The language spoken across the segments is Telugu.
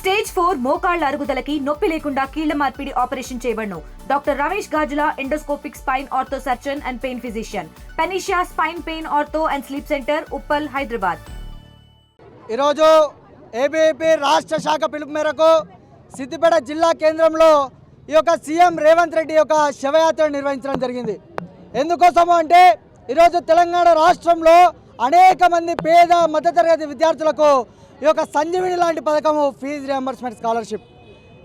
స్టేజ్ ఫోర్ మోకాళ్ళ అరుగుదలకి నొప్పి లేకుండా కీళ్ళ మార్పిడి operation చేయబడను. Doctor Ramesh Gajula endoscopic spine ortho surgeon and pain physician. Panacea spine pain ortho and sleep centre Uppal Hyderabad. ఈరోజు ఏబీపీ రాష్ట్ర శాఖ పిలుపు మేరకు సిద్దిపేట జిల్లా కేంద్రంలో ఈ యొక్క సీఎం రేవంత్ రెడ్డి యొక్క శవయాత్ర నిర్వహించడం జరిగింది. ఎందుకోసము అంటే ఈరోజు తెలంగాణ రాష్ట్రంలో అనేక మంది పేద మధ్యతరగతి విద్యార్థులకు ఈ యొక్క సంజీవిని లాంటి పథకము ఫీజు రియంబర్స్మెంట్ స్కాలర్షిప్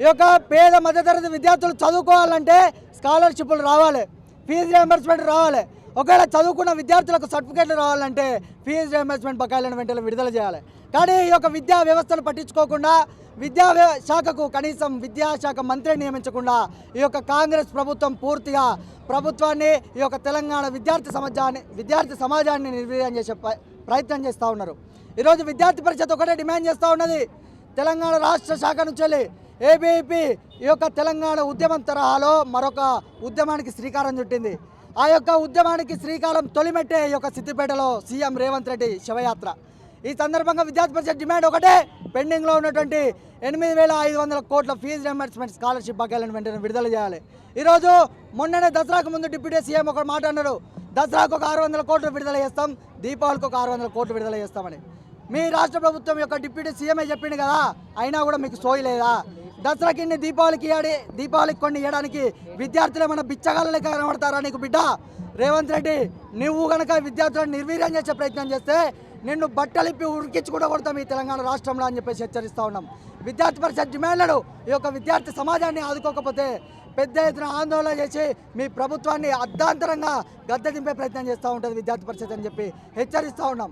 ఈ యొక్క పేద మధ్యతరగతి విద్యార్థులు చదువుకోవాలంటే స్కాలర్షిప్లు రావాలి. ఫీజు రియంబర్స్మెంట్ రావాలి. ఒకవేళ చదువుకున్న విద్యార్థులకు సర్టిఫికేట్లు రావాలంటే ఫీజు రియంబర్స్మెంట్ బకాయిలను వెంటనే విడుదల చేయాలి. కానీ ఈ యొక్క విద్యా వ్యవస్థను పట్టించుకోకుండా విద్యా శాఖకు కనీసం విద్యాశాఖ మంత్రిని నియమించకుండా ఈ యొక్క కాంగ్రెస్ ప్రభుత్వం పూర్తిగా ప్రభుత్వాన్ని ఈ యొక్క తెలంగాణ విద్యార్థి సమాజాన్ని విద్యార్థి సమాజాన్ని నిర్వీర్యం చేసే ప్ర- ప్రయత్నం చేస్తూ ఉన్నారు. ఈరోజు విద్యార్థి పరిషత్ ఒకటే డిమాండ్ చేస్తూ ఉన్నది. తెలంగాణ రాష్ట్ర శాఖ నుంచి వెళ్ళి ఏబీపీ ఈ యొక్క తెలంగాణ ఉద్యమం తరహాలో మరొక ఉద్యమానికి శ్రీకారం చుట్టింది. ఆ యొక్క ఉద్యమానికి శ్రీకారం తొలిమెట్టే ఈ యొక్క సిద్దిపేటలో సీఎం రేవంత్ రెడ్డి శివయాత్ర. ఈ సందర్భంగా విద్యార్థి పరిషత్ డిమాండ్ ఒకటే పెండింగ్లో ఉన్నటువంటి ఎనిమిది వేల ఐదు వందల కోట్ల ఫీజు రియంబర్స్మెంట్ స్కాలర్షిప్ బకాయిలను వెంటనే విడుదల చేయాలి. ఈరోజు మొన్ననే దసరాకు ముందు డిప్యూటీ సీఎం ఒక మాట అన్నారు దసరాకు ఒక ఆరు వందల కోట్లు విడుదల చేస్తాం దీపావళికి ఒక ఆరు వందల కోట్లు విడుదల చేస్తామని. మీ రాష్ట్ర ప్రభుత్వం యొక్క డిప్యూటీ సీఎంఏ చెప్పిండు కదా అయినా కూడా మీకు సోయలేదా దసరాకి ఇన్ని దీపావళికి ఇయ్యాడి దీపావళికి కొన్ని ఇవ్వడానికి విద్యార్థులు ఏమైనా బిచ్చగాళ్ళని కనబడతారా నీకు బిడ్డ? రేవంత్ రెడ్డి నువ్వు గనక విద్యార్థులను నిర్వీర్యం చేసే ప్రయత్నం చేస్తే నిన్ను బట్టలిప్పి ఉరికించి కూడా కొడతాం ఈ తెలంగాణ రాష్ట్రంలో అని చెప్పేసి హెచ్చరిస్తూ ఉన్నాం. విద్యార్థి పరిషత్ డిమాండ్లను ఈ యొక్క విద్యార్థి సమాజాన్ని ఆదుకోకపోతే పెద్ద ఎత్తున ఆందోళన చేసి మీ ప్రభుత్వాన్ని అర్ధాంతరంగా గద్దె దింపే ప్రయత్నం చేస్తూ ఉంటుంది విద్యార్థి పరిషత్ అని చెప్పి హెచ్చరిస్తూ ఉన్నాం.